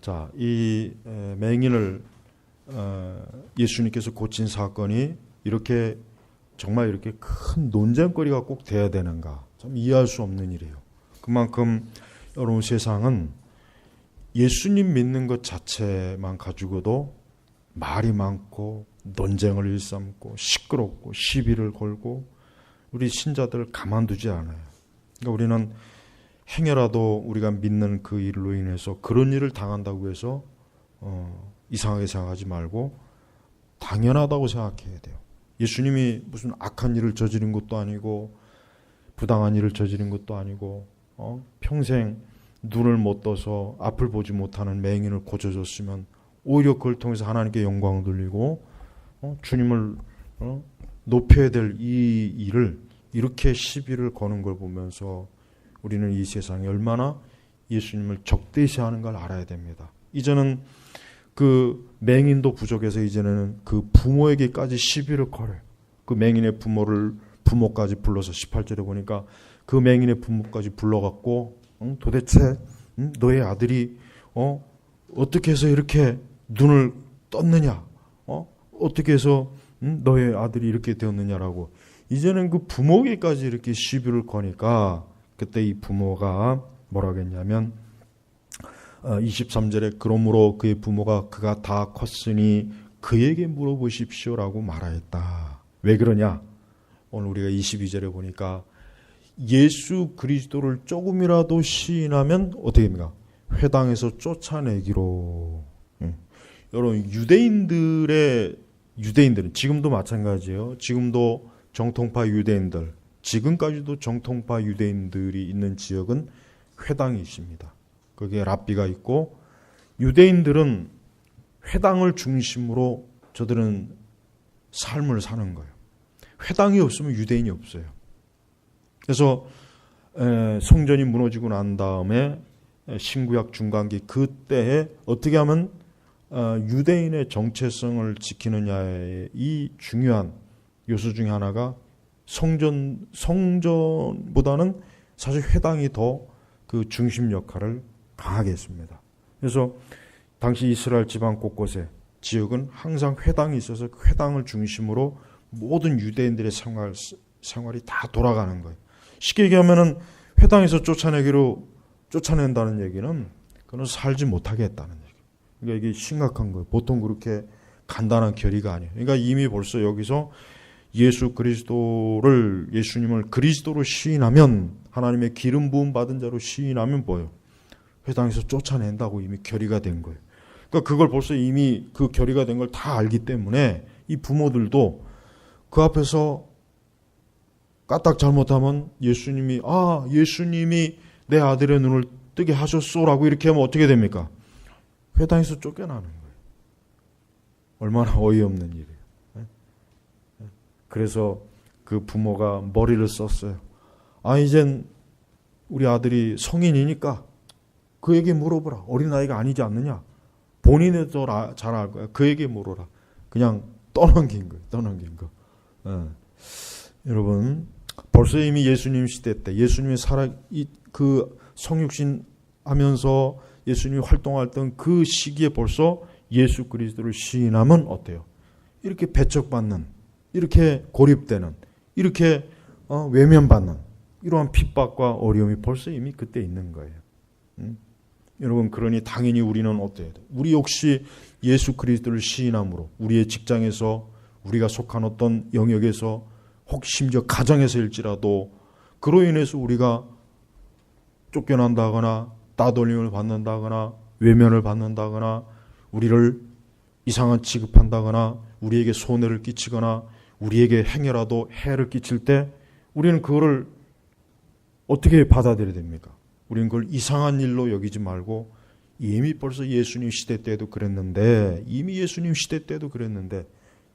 자, 이 에, 맹인을 어, 예수님께서 고친 사건이 이렇게 정말 이렇게 큰 논쟁거리가 꼭 돼야 되는가? 참 이해할 수 없는 일이에요. 그만큼 여러분 세상은 예수님 믿는 것 자체만 가지고도 말이 많고 논쟁을 일삼고 시끄럽고 시비를 걸고 우리 신자들 가만두지 않아요. 그러니까 우리는 행여라도 우리가 믿는 그 일로 인해서 그런 일을 당한다고 해서 어, 이상하게 생각하지 말고 당연하다고 생각해야 돼요. 예수님이 무슨 악한 일을 저지른 것도 아니고 부당한 일을 저지른 것도 아니고 어? 평생 눈을 못 떠서 앞을 보지 못하는 맹인을 고쳐줬으면 오히려 그걸 통해서 하나님께 영광을 돌리고 어? 주님을 어? 높여야 될 이 일을 이렇게 시비를 거는 걸 보면서 우리는 이 세상에 얼마나 예수님을 적대시하는 걸 알아야 됩니다. 이제는 그 맹인도 부족해서 이제는 그 부모에게까지 시비를 걸어요. 그 맹인의 부모를 부모까지 불러서 18절에 보니까 그 맹인의 부모까지 불러갖고 응? 도대체 응? 너의 아들이 어 어떻게 해서 이렇게 눈을 떴느냐? 어 어떻게 해서 응? 너의 아들이 이렇게 되었느냐라고 이제는 그 부모에게까지 이렇게 시비를 거니까 그때 이 부모가 뭐라겠냐면 23절에 그러므로 그의 부모가 그가 다 컸으니 그에게 물어보십시오라고 말하였다. 왜 그러냐? 오늘 우리가 22절에 보니까 예수 그리스도를 조금이라도 시인하면 어떻게 됩니까? 회당에서 쫓아내기로. 예. 여러분 유대인들의 유대인들은 지금도 마찬가지예요. 지금도 정통파 유대인들, 지금까지도 정통파 유대인들이 있는 지역은 회당이 있습니다. 거기에 랍비가 있고 유대인들은 회당을 중심으로 저들은 삶을 사는 거예요. 회당이 없으면 유대인이 없어요. 그래서 성전이 무너지고 난 다음에 신구약 중간기 그때에 어떻게 하면 어, 유대인의 정체성을 지키느냐의 이 중요한 요소 중에 하나가 성전 성전보다는 사실 회당이 더 그 중심 역할을 강하게 했습니다. 그래서 당시 이스라엘 지방 곳곳에 지역은 항상 회당이 있어서 그 회당을 중심으로 모든 유대인들의 생활 생활이 다 돌아가는 거예요. 쉽게 얘기하면은 회당에서 쫓아내기로 쫓아낸다는 얘기는 그는 살지 못하게 했다는 얘기. 그러니까 이게 심각한 거예요. 보통 그렇게 간단한 결의가 아니에요. 그러니까 이미 벌써 여기서 예수 그리스도를 예수님을 그리스도로 시인하면 하나님의 기름 부음 받은 자로 시인하면 뭐예요? 회당에서 쫓아낸다고 이미 결의가 된 거예요. 그러니까 그걸 벌써 이미 그 결의가 된 걸 다 알기 때문에 이 부모들도 그 앞에서 까딱 잘못하면 예수님이 아 예수님이 내 아들의 눈을 뜨게 하셨소라고 이렇게 하면 어떻게 됩니까? 회당에서 쫓겨나는 거예요. 얼마나 어이없는 일이에요. 그래서 그 부모가 머리를 썼어요. 아, 이젠 우리 아들이 성인이니까 그에게 물어보라. 어린아이가 아니지 않느냐? 본인이 더잘 알 거야. 그에게 물어라. 그냥 떠넘긴 거예요. 떠넘긴 거. 예. 여러분, 벌써 이미 예수님 시대 때 예수님이 살아, 그 성육신 하면서 예수님이 활동했던 그 시기에 벌써 예수 그리스도를 시인하면 어때요? 이렇게 배척받는 이렇게 고립되는, 이렇게 어, 외면받는 이러한 핍박과 어려움이 벌써 이미 그때 있는 거예요. 음? 여러분 그러니 당연히 우리는 어때요? 우리 역시 예수 그리스도를 시인함으로 우리의 직장에서 우리가 속한 어떤 영역에서 혹 심지어 가정에서일지라도 그로 인해서 우리가 쫓겨난다거나 따돌림을 받는다거나 외면을 받는다거나 우리를 이상한 취급한다거나 우리에게 손해를 끼치거나 우리에게 행여라도 해를 끼칠 때 우리는 그거를 어떻게 받아들여야 됩니까? 우리는 그걸 이상한 일로 여기지 말고 이미 벌써 예수님 시대 때도 그랬는데 이미 예수님 시대 때도 그랬는데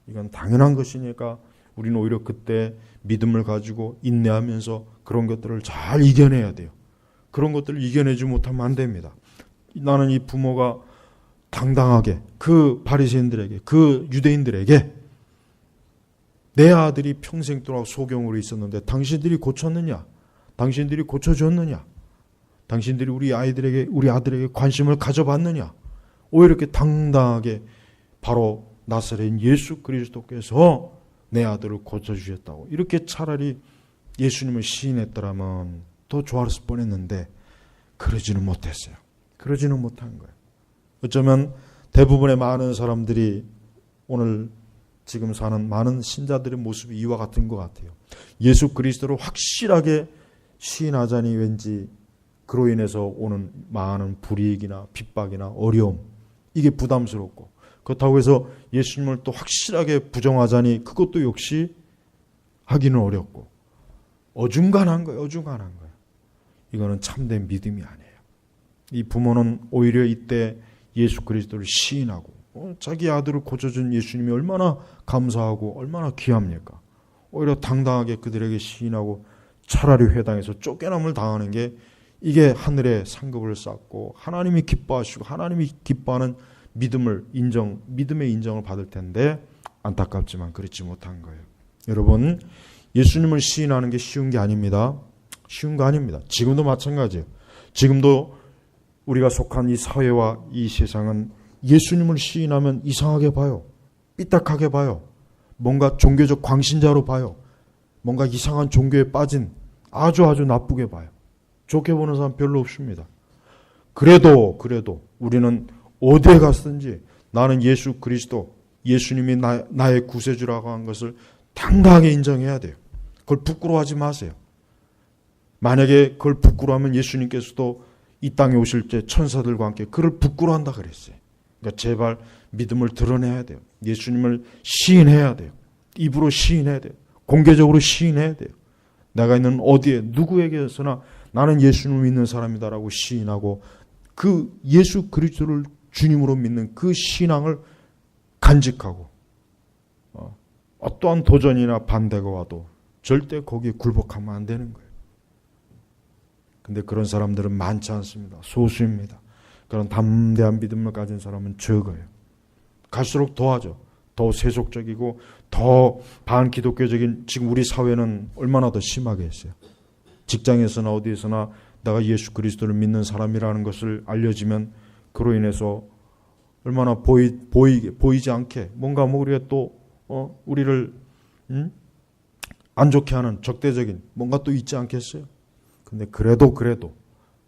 이건 당연한 것이니까 우리는 오히려 그때 믿음을 가지고 인내하면서 그런 것들을 잘 이겨내야 돼요. 그런 것들을 이겨내지 못하면 안 됩니다. 나는 이 부모가 당당하게 그 바리새인들에게 그 유대인들에게 내 아들이 평생 동안 소경으로 있었는데 당신들이 고쳤느냐? 당신들이 고쳐줬느냐? 당신들이 우리 아이들에게 우리 아들에게 관심을 가져봤느냐? 오히려 이렇게 당당하게 바로 나사렛 예수 그리스도께서 내 아들을 고쳐주셨다고 이렇게 차라리 예수님을 시인했더라면 더 좋았을 뻔했는데 그러지는 못했어요. 그러지는 못한 거예요. 어쩌면 대부분의 많은 사람들이 오늘 지금 사는 많은 신자들의 모습이 이와 같은 것 같아요. 예수 그리스도를 확실하게 시인하자니 왠지 그로 인해서 오는 많은 불이익이나 핍박이나 어려움 이게 부담스럽고 그렇다고 해서 예수님을 또 확실하게 부정하자니 그것도 역시 하기는 어렵고 어중간한 거예요. 어중간한 거예요. 이거는 참된 믿음이 아니에요. 이 부모는 오히려 이때 예수 그리스도를 시인하고 어, 자기 아들을 고쳐준 예수님이 얼마나 감사하고 얼마나 귀합니까? 오히려 당당하게 그들에게 시인하고 차라리 회당에서 쫓겨남을 당하는 게 이게 하늘의 상급을 쌓고 하나님이 기뻐하시고 하나님이 기뻐하는 믿음을 인정, 믿음의 인정을 받을 텐데 안타깝지만 그렇지 못한 거예요. 여러분, 예수님을 시인하는 게 쉬운 게 아닙니다. 쉬운 거 아닙니다. 지금도 마찬가지예요. 지금도 우리가 속한 이 사회와 이 세상은 예수님을 시인하면 이상하게 봐요. 삐딱하게 봐요. 뭔가 종교적 광신자로 봐요. 뭔가 이상한 종교에 빠진 아주 아주 나쁘게 봐요. 좋게 보는 사람 별로 없습니다. 그래도 그래도 우리는 어디에 갔든지 나는 예수 그리스도 예수님이 나, 나의 구세주라고 한 것을 당당하게 인정해야 돼요. 그걸 부끄러워하지 마세요. 만약에 그걸 부끄러워하면 예수님께서도 이 땅에 오실 때 천사들과 함께 그를 부끄러워한다 그랬어요. 그러니까 제발 믿음을 드러내야 돼요. 예수님을 시인해야 돼요. 입으로 시인해야 돼요. 공개적으로 시인해야 돼요. 내가 있는 어디에 누구에게서나 나는 예수님을 믿는 사람이다라고 시인하고 그 예수 그리스도를 주님으로 믿는 그 신앙을 간직하고 어, 어떠한 도전이나 반대가 와도 절대 거기에 굴복하면 안 되는 거예요. 근데 그런 사람들은 많지 않습니다. 소수입니다. 그런 담대한 믿음을 가진 사람은 적어요. 갈수록 더하죠. 더 세속적이고 더 반기독교적인 지금 우리 사회는 얼마나 더 심하게 했어요. 직장에서나 어디에서나 내가 예수 그리스도를 믿는 사람이라는 것을 알려지면 그로 인해서 얼마나 보이 보이게 보이지 않게 뭔가 뭐 우리가 또 어, 우리를 음? 안 좋게 하는 적대적인 뭔가 또 있지 않겠어요? 근데 그래도 그래도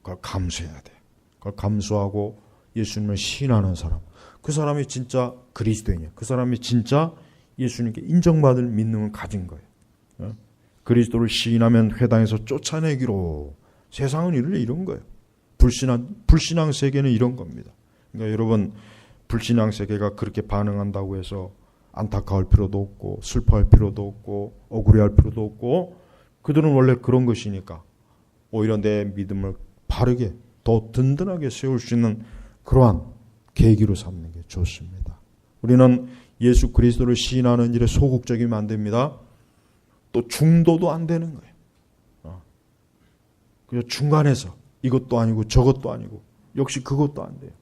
그걸 감수해야 돼. 그걸 감수하고 예수님을 신하는 사람. 그 사람이 진짜 그리스도인이야. 그 사람이 진짜 예수님께 인정받을 믿음을 가진 거예요. 어? 그리스도를 시인하면 회당에서 쫓아내기로 세상은 이래 이런 거예요. 불신앙 불신앙 세계는 이런 겁니다. 그러니까 여러분 불신앙 세계가 그렇게 반응한다고 해서 안타까울 필요도 없고 슬퍼할 필요도 없고 억울해할 필요도 없고 그들은 원래 그런 것이니까 오히려 내 믿음을 바르게 더 든든하게 세울 수 있는 그러한 계기로 삼는 게 좋습니다. 우리는 예수 그리스도를 시인하는 일에 소극적이면 안 됩니다. 또 중도도 안 되는 거예요. 어. 그냥 중간에서 이것도 아니고 저것도 아니고 역시 그것도 안 돼요.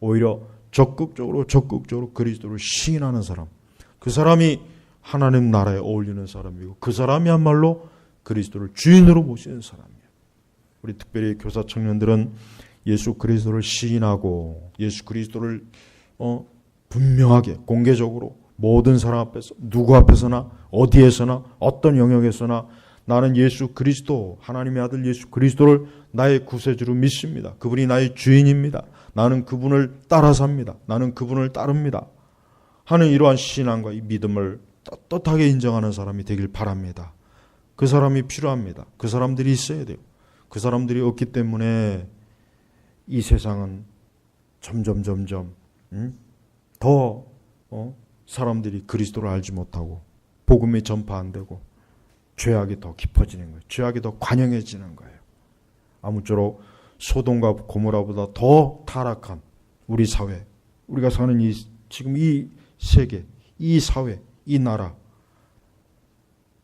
오히려 적극적으로 적극적으로 그리스도를 시인하는 사람. 그 사람이 하나님 나라에 어울리는 사람이고 그 사람이야말로 그리스도를 주인으로 모시는 사람이에요. 우리 특별히 교사 청년들은 예수 그리스도를 시인하고 예수 그리스도를 어, 분명하게 공개적으로 모든 사람 앞에서 누구 앞에서나 어디에서나 어떤 영역에서나 나는 예수 그리스도 하나님의 아들 예수 그리스도를 나의 구세주로 믿습니다. 그분이 나의 주인입니다. 나는 그분을 따라 삽니다. 나는 그분을 따릅니다. 하는 이러한 신앙과 이 믿음을 떳떳하게 인정하는 사람이 되길 바랍니다. 그 사람이 필요합니다. 그 사람들이 있어야 돼요. 그 사람들이 없기 때문에 이 세상은 점점 점점 음? 더 어? 사람들이 그리스도를 알지 못하고 복음이 전파 안 되고 죄악이 더 깊어지는 거예요. 죄악이 더 관영해지는 거예요. 아무쪼록 소돔과 고모라보다 더 타락한 우리 사회, 우리가 사는 이 지금 이 세계, 이 사회, 이 나라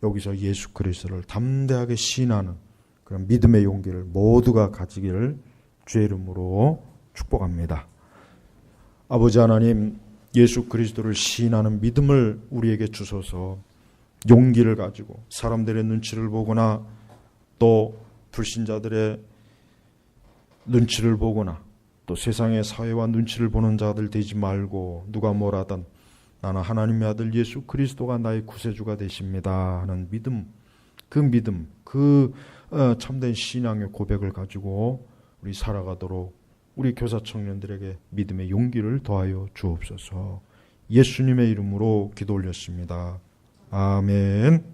여기서 예수 그리스도를 담대하게 신하는 그런 믿음의 용기를 모두가 가지기를 주의 이름으로 축복합니다. 아버지 하나님 예수 그리스도를 시인하는 믿음을 우리에게 주셔서 용기를 가지고 사람들의 눈치를 보거나 또 불신자들의 눈치를 보거나 또 세상의 사회와 눈치를 보는 자들 되지 말고 누가 뭐라든 나는 하나님의 아들 예수 그리스도가 나의 구세주가 되십니다 하는 믿음 그 믿음 그 어, 참된 신앙의 고백을 가지고 우리 살아가도록 우리 교사 청년들에게 믿음의 용기를 더하여 주옵소서. 예수님의 이름으로 기도 올렸습니다. 아멘.